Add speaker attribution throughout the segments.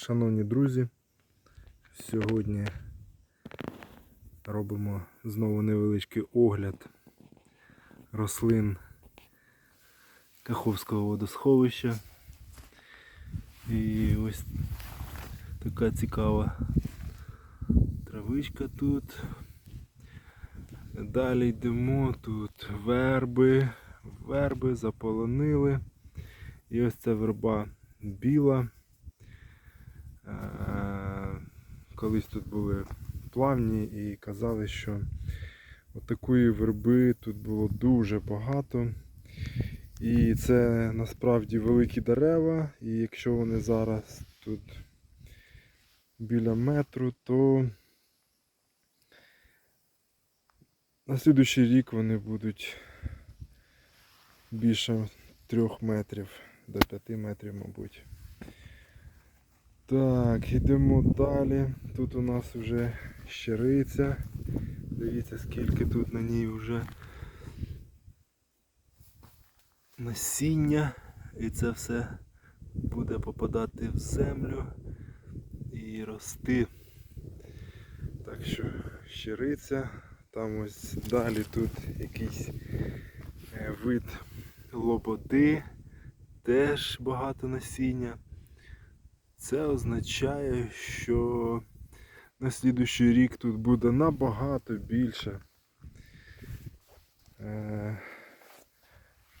Speaker 1: Шановні друзі, сьогодні робимо знову невеличкий огляд рослин Каховського водосховища. І ось така цікава травичка тут. Далі йдемо, тут верби, верби заполонили. І ось ця верба біла. Е, Колись тут були плавні і казали, що от такої верби тут було дуже багато. І це насправді великі дерева, і якщо вони зараз тут біля метру, то на слідуючий рік вони будуть більше трьох метрів, до п'яти метрів, мабуть. Так, йдемо далі. Тут у нас вже щириця. Дивіться, скільки тут на ній вже насіння. І це все буде попадати в землю і рости. Так що щириця. Там ось далі тут якийсь е, вид лободи, теж багато насіння. Це означає, що на слідуючий рік тут буде набагато більше е,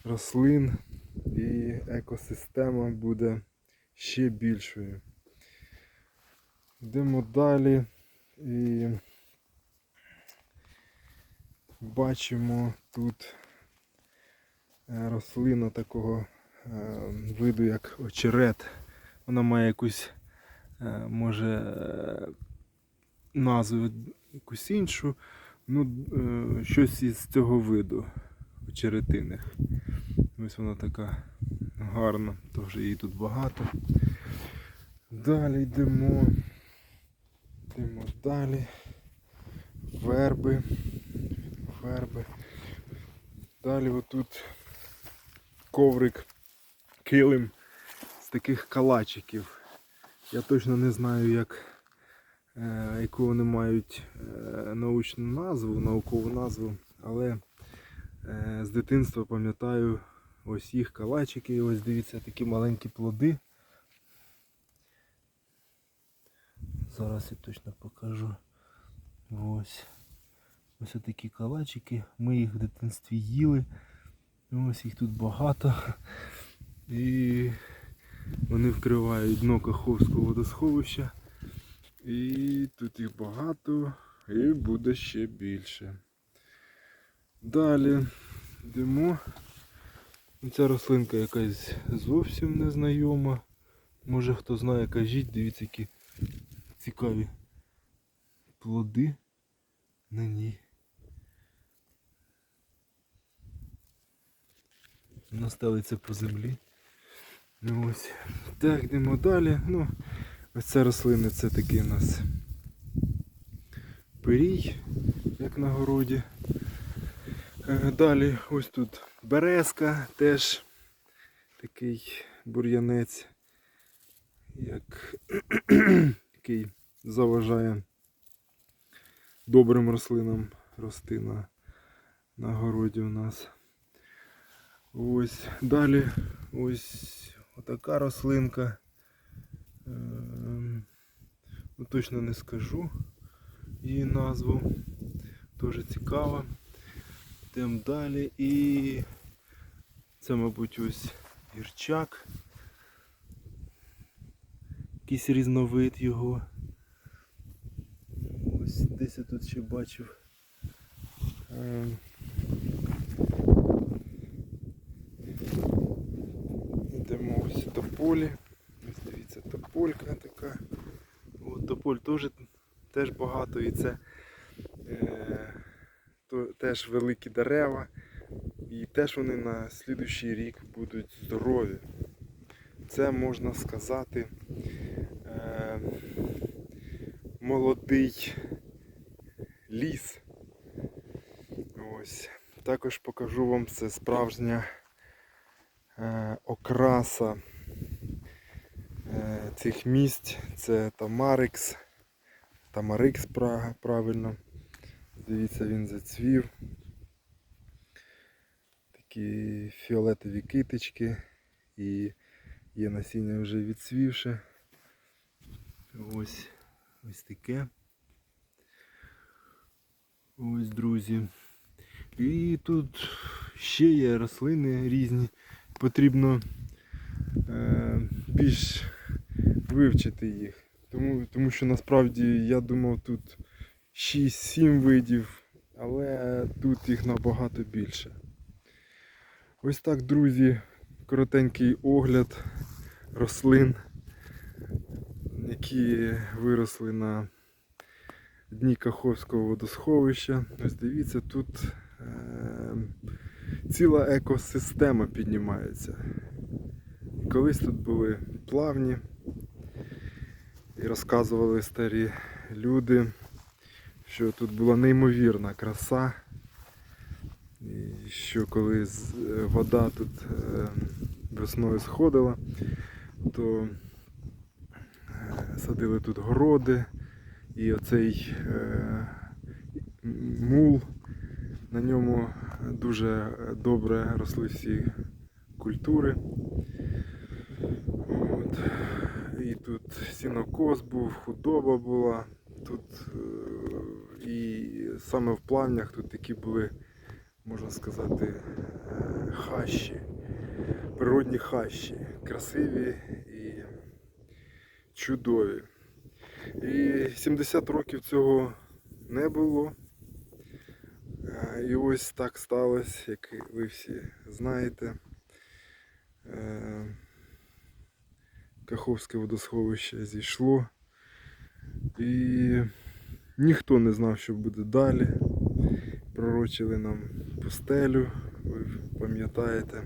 Speaker 1: рослин і екосистема буде ще більшою. Йдемо далі і бачимо тут е, рослина такого е, виду, як очерет. Вона має якусь, е, може, е, назву якусь іншу. Ну, е, щось із цього виду очеретиних. Ось вона така гарна, теж її тут багато. Далі йдемо. Йдемо далі. Верби. Верби. Далі отут коврик, килим таких калачиків. Я точно не знаю, як, е, яку вони мають е, научну назву, наукову назву, але е, з дитинства пам'ятаю ось їх калачики. Ось дивіться такі маленькі плоди. Зараз я точно покажу. Ось. Ось такі калачики. Ми їх в дитинстві їли. Ось їх тут багато. І вони вкривають дно Каховського водосховища. І тут їх багато і буде ще більше. Далі йдемо. Ця рослинка якась зовсім незнайома. Може хто знає, кажіть, дивіться, які цікаві плоди на ній. Вона стелиться по землі. Ну ось. Так, йдемо далі. Ну, ось ця рослина це такий у нас пирій, як на городі. Е, Далі ось тут березка, теж такий бур'янець, як, який заважає добрим рослинам рости на, на городі у нас. Ось далі ось отака рослинка. Ем, Ну, точно не скажу її назву. Дуже цікава. Йдемо далі і це, мабуть, ось гірчак. Якийсь різновид його. Ось десь я тут ще бачив. Йдемо ось до полі. Ось дивіться, тополька така. От тополь теж, теж багато і це е, то, теж великі дерева. І теж вони на слідуючий рік будуть здорові. Це можна сказати е, молодий ліс. Ось. Також покажу вам це справжня окраса е,
Speaker 2: цих місць це Тамарикс. Тамарикс пра- правильно. Дивіться, він зацвів. Такі фіолетові китички і є насіння вже відсвівше.
Speaker 1: Ось ось таке. Ось, друзі. І тут ще є рослини різні. Потрібно е, більш вивчити їх. Тому, тому що насправді я думав тут 6-7 видів, але тут їх набагато більше. Ось так, друзі, коротенький огляд рослин які виросли на дні Каховського водосховища. Ось дивіться, тут е, ціла екосистема піднімається. Колись тут були плавні, і розказували старі люди, що тут була неймовірна краса. І що коли е, вода тут е, весною сходила, то Е, садили тут городи, і оцей мул, на ньому дуже добре росли всі культури. От. І тут сінокос був, худоба була. Тут е, і саме в плавнях тут такі були, можна сказати, е, хащі, природні хащі, красиві і чудові. І 70 років цього не було. Е, І ось так сталося, як ви всі знаєте. Е, Каховське водосховище зійшло. І ніхто не знав, що буде далі. Пророчили нам пустелю, ви пам'ятаєте.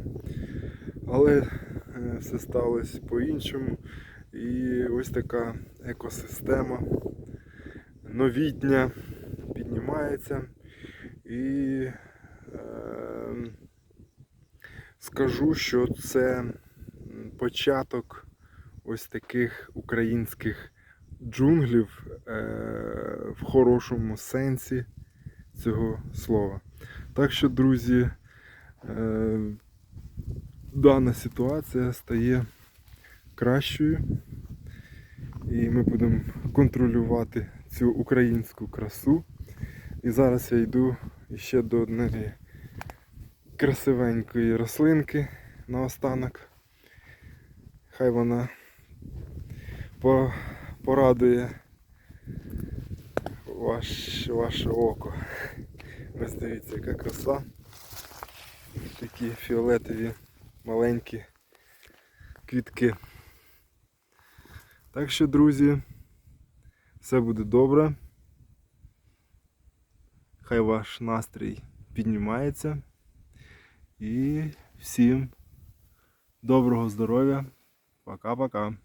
Speaker 1: Але е, все сталося по-іншому. І ось така екосистема новітня піднімається. І е, скажу, що це початок ось таких українських джунглів е, в хорошому сенсі цього слова. Так що, друзі, е, дана ситуація стає кращою. І ми будемо контролювати цю українську красу. І зараз я йду ще до однієї красивенької рослинки наостанок. Хай вона порадує ваш, ваше око. Ось дивіться, яка краса. Такі фіолетові маленькі квітки. Так що, друзі, все буде добре. Хай ваш настрій піднімається. І всім доброго здоров'я. Пока-пока.